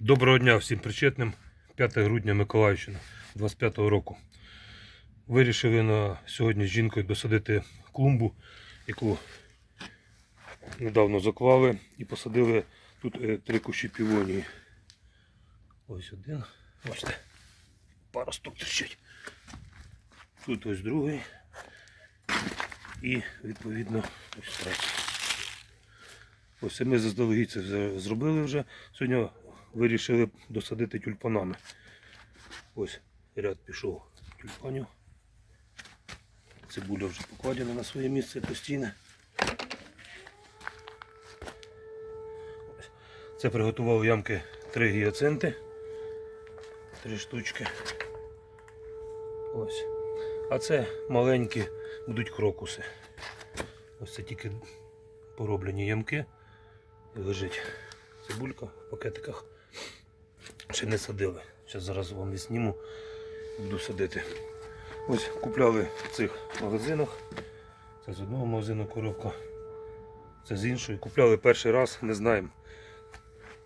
Доброго дня всім причетним. 5 грудня Миколаївщина 25-го року. Вирішили на сьогодні з жінкою досадити клумбу, яку недавно заклали і посадили тут е, три кущі півонії. Ось один. Бачите, пара штук тричить. Тут ось другий. І відповідно ось третій. Ось ми заздалегідь це зробили вже. Сьогодні вирішили досадити тюльпанами. Ось ряд пішов тюльпанів. Цибуля вже покладена на своє місце постійне. Це приготував ямки три гіацинти. Три штучки. Ось. А це маленькі будуть крокуси. Ось це тільки пороблені ямки. Лежить цибулька в пакетиках. Ще не садили. Зараз зараз вам відсніму. Буду садити. Ось купляли в цих магазинах. Це з одного магазину коробка. Це з іншої. Купляли перший раз, не знаємо,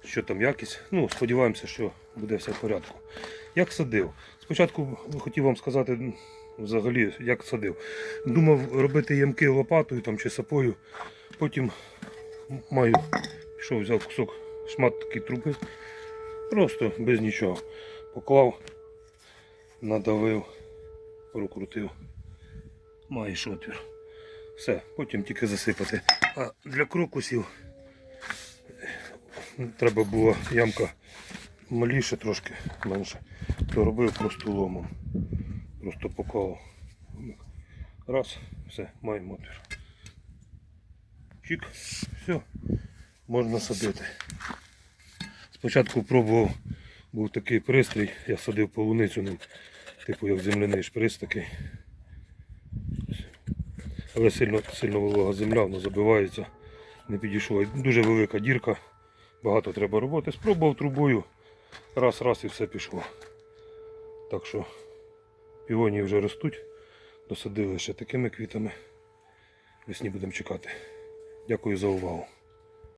що там якість. Ну, сподіваємося, що буде все в порядку. Як садив? Спочатку хотів вам сказати взагалі, як садив. Думав робити ямки лопатою там, чи сапою. Потім маю, пішов, взяв кусок шмат такі труби. Просто без нічого. Поклав, надавив, прокрутив. Маєш отвір. Все, потім тільки засипати. А для крокусів треба була ямка маліше трошки менше. То робив просто ломом. Просто поклав. Раз, все, маємо отвір. Чик, все, можна садити. Спочатку пробував, був такий пристрій, я садив полуницю ним, типу як земляний шприц такий. Але сильно, сильно волога земля, воно забивається, не підійшло. Дуже велика дірка, багато треба роботи. Спробував трубою, раз, раз і все пішло. Так що півонії вже ростуть, досадили ще такими квітами. Весні будемо чекати. Дякую за увагу.